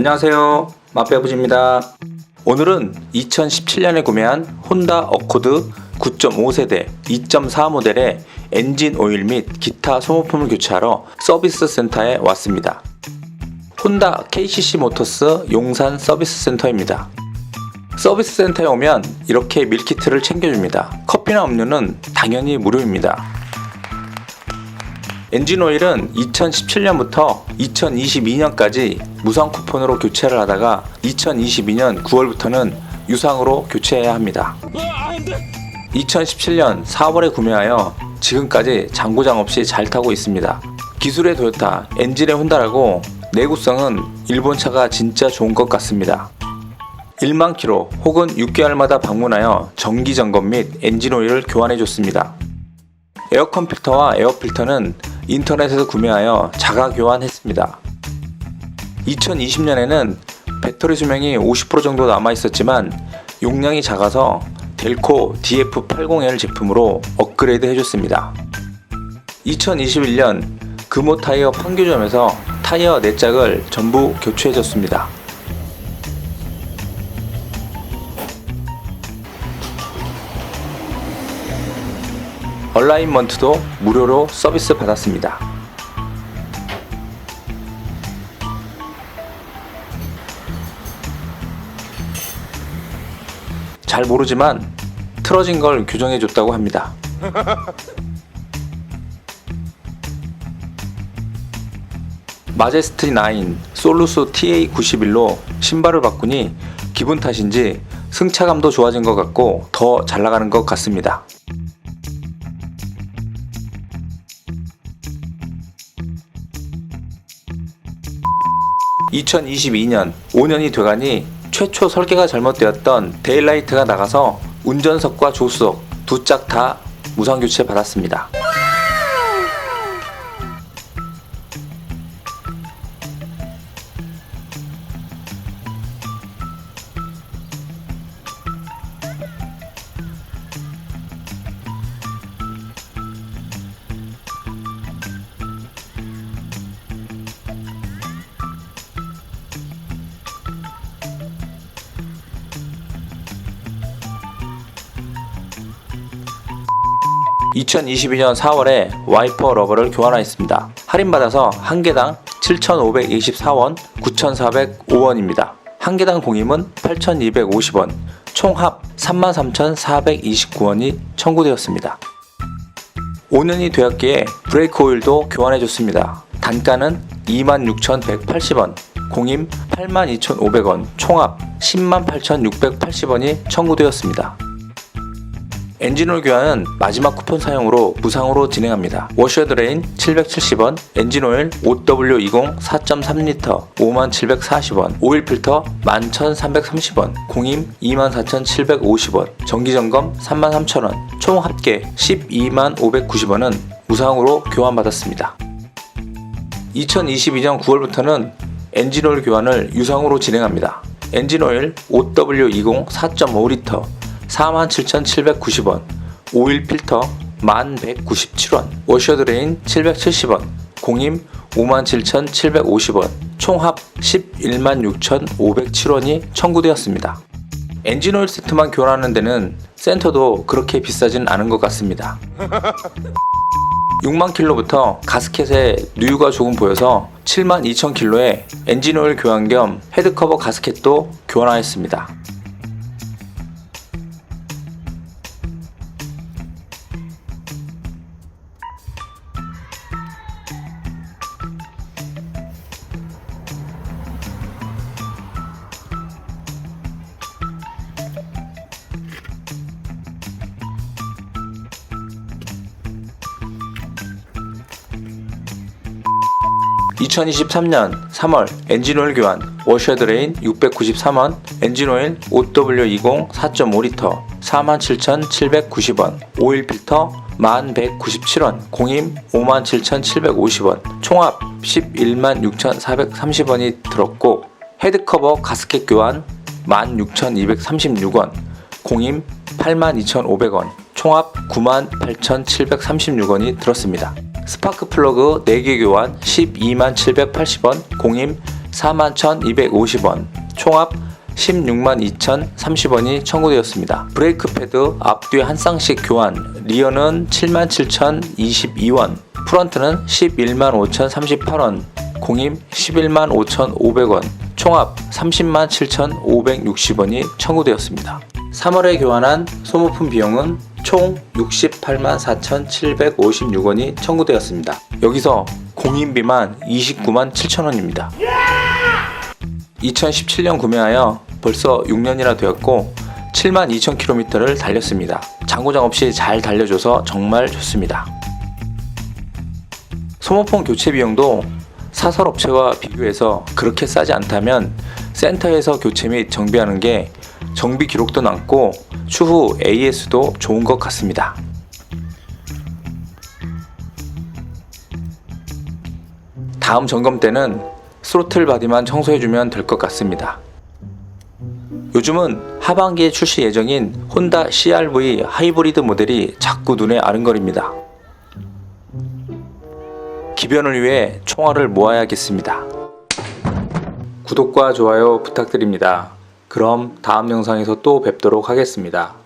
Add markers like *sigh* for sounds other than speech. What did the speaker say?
안녕하세요. 마페아부지입니다. 오늘은 2017년에 구매한 혼다 어코드 9.5세대 2.4 모델의 엔진 오일 및 기타 소모품을 교체하러 서비스 센터에 왔습니다. 혼다 KCC 모터스 용산 서비스 센터입니다. 서비스 센터에 오면 이렇게 밀키트를 챙겨줍니다. 커피나 음료는 당연히 무료입니다. 엔진 오일은 2017년부터 2022년까지 무상 쿠폰으로 교체를 하다가 2022년 9월부터는 유상으로 교체해야 합니다. 2017년 4월에 구매하여 지금까지 장고장 없이 잘 타고 있습니다. 기술의 토요타, 엔진의 혼다라고 내구성은 일본 차가 진짜 좋은 것 같습니다. 1만 킬로 혹은 6개월마다 방문하여 정기 점검 및 엔진 오일을 교환해 줬습니다. 에어컨 필터와 에어 필터는 인터넷에서 구매하여 자가 교환했습니다. 2020년에는 배터리 수명이 50% 정도 남아 있었지만 용량이 작아서 델코 DF80L 제품으로 업그레이드 해줬습니다. 2021년 금호 타이어 판교점에서 타이어 4짝을 전부 교체해줬습니다. 얼라인먼트도 무료로 서비스 받았습니다. 잘 모르지만 틀어진 걸 교정해 줬다고 합니다. 마제스티 9 솔루스 TA91로 신발을 바꾸니 기분 탓인지 승차감도 좋아진 것 같고 더 잘 나가는 것 같습니다. 2022년 5년이 돼가니 최초 설계가 잘못되었던 데일라이트가 나가서 운전석과 조수석 두 짝 다 무상 교체 받았습니다. (2022년 4월에) 와이퍼 러버를 교환하였습니다 할인받아서 한 개당 (7,524원) (9,405원입니다) 한 개당 공임은 (8,250원) 총합 (33,429원이) 청구되었습니다 5년이 되었기에 브레이크 오일도 교환해줬습니다. 단가는 26,180원, 공임 82,500원, 총합 108,680원이 청구되었습니다. 엔진오일 교환은 마지막 쿠폰 사용으로 무상으로 진행합니다. 워셔드레인 770원, 엔진오일 5W20 4.3L 5740원, 오일 필터 11,330원, 공임 24,750원, 정기점검 33,000원, 총 합계 122,590원은 무상으로 교환받았습니다. 2022년 9월부터는 엔진오일 교환을 유상으로 진행합니다. 엔진오일 5W20 4.5L 47,790원, 오일 필터 1,197원, 워셔드레인 770원, 공임 57,750원, 총합 116,507원이 청구되었습니다. 엔진오일 세트만 교환하는 데는 센터도 그렇게 비싸진 않은 것 같습니다. *laughs* 6만 킬로부터 가스켓에 누유가 조금 보여서 7만 2천 킬로에 엔진오일 교환 겸 헤드커버 가스켓도 교환하였습니다. (2023년 3월) 엔진오일 교환 워셔드레인 693원 엔진오일 5W20 4.5L 47,790원 오일 필터 1197원 공임 57,750원 총합 116,430원이 들었고 헤드커버 가스켓 교환 16,236원 공임 82,500원 총합 98,736원이 들었습니다. 스파크 플러그 4개 교환 12780원 공임 41,250원, 총합 16만 2,030원이 청구되었습니다. 브레이크 패드 앞뒤 한 쌍씩 교환, 리어는 7만 7,022원, 프런트는 11만 5,038원, 공임 11만 5,500원, 총합 30만 7,560원이 청구되었습니다. 3월에 교환한 소모품 비용은 총 68만 4,756원이 청구되었습니다. 여기서 공인비만 29만 7천원입니다. 2017년 구매하여 벌써 6년이나 되었고 7만 2천 킬로미터를 달렸습니다. 장고장 없이 잘 달려줘서 정말 좋습니다. 소모품 교체 비용도 사설 업체와 비교해서 그렇게 싸지 않다면 센터에서 교체 및 정비하는 게 정비 기록도 남고 추후 AS도 좋은 것 같습니다. 다음 점검 때는 스로틀 바디만 청소해주면 될 것 같습니다. 요즘은 하반기에 출시 예정인 혼다 CRV 하이브리드 모델이 자꾸 눈에 아른거립니다. 기변을 위해 총알을 모아야겠습니다. 구독과 좋아요 부탁드립니다. 그럼 다음 영상에서 또 뵙도록 하겠습니다.